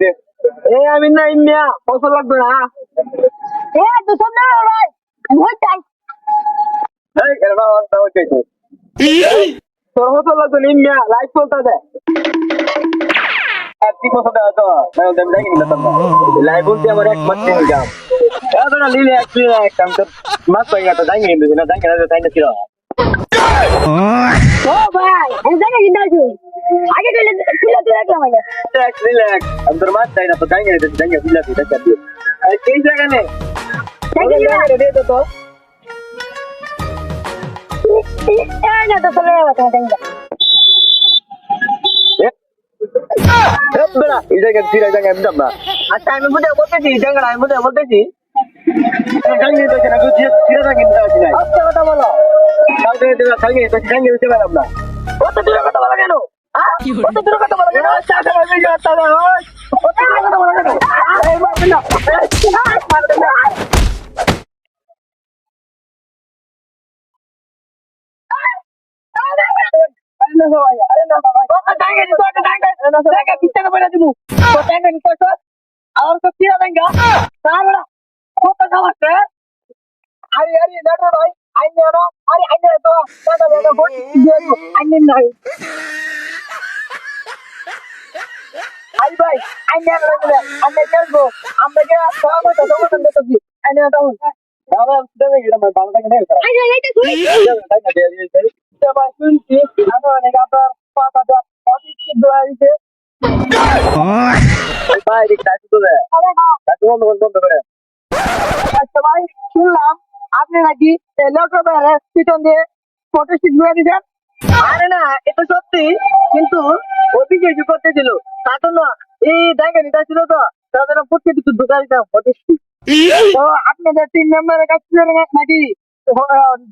দে। এ আমি না ইন্ডিয়া পয়সা লাগবে না। এ টাকা ভাই বহুত টাইম। এই হচ্ছে তোর মতো লাগবে না ইন্ডিয়া লাইফ চলতে দে আর কি কথা তো না দেম দেখি না তো লাইভ বলতে আমার এক মাস দিন কাম এত লিলে এক এক কাম তো মাস পাই না তো যাই না না যাই না তাই না ছিল? ও ভাই আমি জায়গা কিনতে আগে কইলে খুলে তুই রাখলাম আগে। লিলে এক আমি তোর মাস চাই না তো যাই না যাই না বিলা দিতে চাই এই কি জায়গা নে। দে তো তো এই না তো চলে যাবে তোমার জায়গা বেড়া এই জায়গা দিরা জায়গা আমি যাব না। আচ্ছা আমি বুঝে বলতেছি জায়গা আমি বুঝে বলতেছি। জানি তো না বুঝিয়ে দিরা জায়গা না আস্তে কথা বলো। কালকে দিরা জায়গা দিতে পারলাম না কত দূরে কথা বলো কেন? হ্যাঁ কত দূরে কথা বলো কেন আচ্ছা আই ভাই আইনে না আইনে করব আমরা কে সব তো তো তো তো কি আইনে তো বাবা দেবে বাবা থেকে দিয়ে দিয়ে তো শুনছি আমি অনেক আপনার দোয়া দিতে ভাই তো না। বন্ধ বন্ধ করে। আচ্ছা ভাই শুনলাম আপনি নাকি লোকসভার পিছন দিয়ে ফটো স্টিক ঘুরে দিয়েছেন। আরে না এটা সত্যি কিন্তু অভিযোগ করতেছিল তা তো না এই জায়গা নিতে ছিল তো তাদের ফুটকে কিছু ঢুকা দিতাম তো আপনাদের তিন মেম্বারের কাছ থেকে নাকি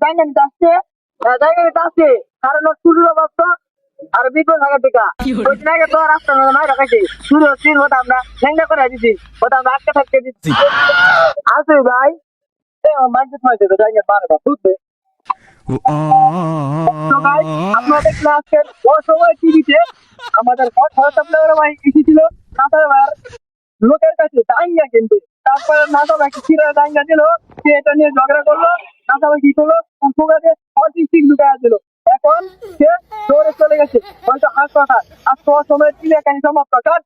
জানেন আসছে জায়গা নিতে আসছে কারণ ওর শুরুর আর বিপদ থাকা টিকা ওই আগে তো রাস্তা মাই রাখাইছি শুরু তিন হতো আমরা ল্যাংটা করে দিচ্ছি ওটা আমরা আটকে থাকতে দিচ্ছি আছে ভাই মাঝে থাকছে তো জায়গা পারে বা বুঝবে তো ভাই আপনারা অসময় টিভিতে আমাদের হঠাৎ ভাই ছিল নাসার ভাইয়ের লোকের কাছে দাঙ্গা কিনতে। তারপরে নাতা ভাই কিরা দাঙ্গা দিল, সে এটা নিয়ে ঝগড়া করল নাতা ভাই কি করল ফুকাতে অটিস্টিক ঢুকায় দিল। এখন সে দৌড়ে চলে গেছে, হয়তো হাসপাতাল। আর তোমার সময় এখানে সমাপ্ত। কাজ